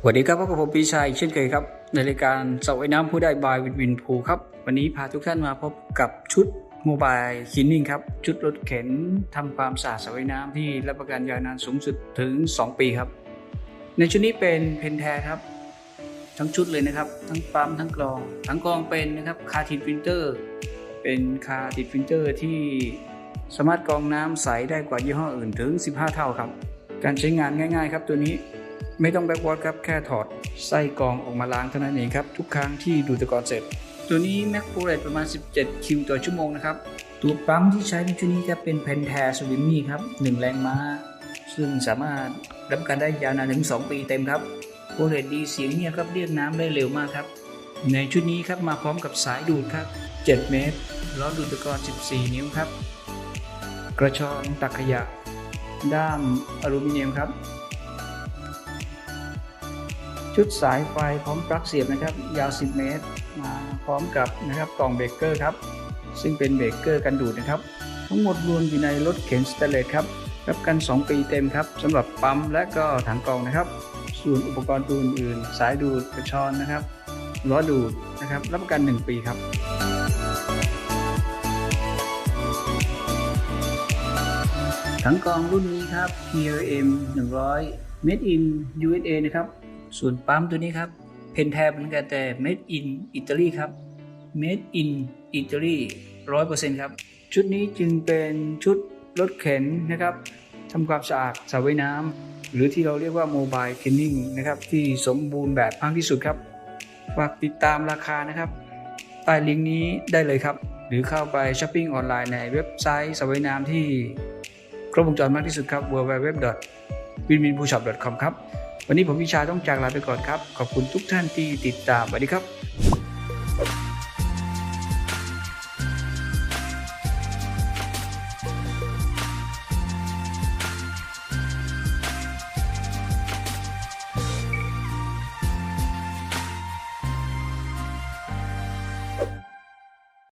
สวัสดีครับพบกับผมปีชัยเช่นเคยครับ ในรายการสระว่ายน้ำผู้ได้บายวินวินพูครับ วันนี้พาทุกท่านมาพบกับชุดโมบายคินนิ่งครับ ชุดรถเข็นทำความสะอาดสระว่ายน้ำที่รับประกันยาวนานสูงสุดถึง 2 ปีครับ ในชุดนี้เป็นเพนแทครับ ทั้งชุดเลยนะครับ ทั้งปั๊มทั้งกรอง ทั้งกรองเป็นนะครับคาทิดฟิลเตอร์ เป็นคาติดฟิลเตอร์ที่สามารถกรองน้ำใสได้กว่ายี่ห้ออื่นถึง 15 เท่าครับ การใช้งานง่าย ๆ ครับตัวนี้ ไม่ต้องแบ็กวอร์ดครับแค่ถอดไส้กรองออกมาล้างเท่านั้นเองครับ ทุกครั้งที่ดูดตะกอนเสร็จ ตัวนี้แม็กโ r เรตประมาณ 17 คิวต่อชั่วโมงนะครับ ตัวปั๊มที่ใช้ในชุดนี้จะเป็นเพนแทสวิมมี่ครับ1แรงม้า ซึ่งสามารถรับกันได้ยาวนานถึง 2 ปีเต็มครับโ r เรตดีเสียงเงียบครับเรียกน้ำได้เร็วมากครับ ในชุดนี้ครับมาพร้อมกับสายดูดครับ 7 เมตรล้อดูดตะกอน 14 นิ้วครับ กระชอนตักขยะด้ามอลูมิเนียมครับ ชุดสายไฟพร้อมปลั๊กเสียบนะครับ ยาว 10 เมตร มาพร้อมกับนะครับกล่องเบรกเกอร์ครับ ซึ่งเป็นเบรกเกอร์กันดูดนะครับ ทั้งหมดรวมอยู่ในรถเข็นสเตเลสครับ รับกัน 2 ปีเต็มครับสำหรับปั๊มและก็ถังกรองนะครับ ส่วนอุปกรณ์ตัวอื่นๆสายดูดกระชอนนะครับล้อดูดนะครับ รับประกัน 1 ปีครับถังกรองรุ่นนี้ครับ PLM 100 Made in USA นะครับ ส่วนปั๊มตัวนี้ครับเพนแทบเหมือนกันแต่ Made in Italy ครับ Made in Italy 100%ครับ ชุดนี้จึงเป็นชุดรถเข็นนะครับทำความสะอาดสระว่ายน้ำหรือที่เราเรียกว่า Mobile Cleaning นะครับที่สมบูรณ์แบบมากที่สุดครับ ฝากติดตามราคานะครับ ใต้ลิงก์นี้ได้เลยครับ หรือเข้าไปช้อปปิ้งออนไลน์ในเว็บไซต์สระว่ายน้ำที่ครบวงจรมากที่สุดครับ www.winwinpushop.com ครับ วันนี้ผมวิชาต้องจากลาไปก่อนครับ ขอบคุณทุกท่านที่ติดตามสวัสดีครับ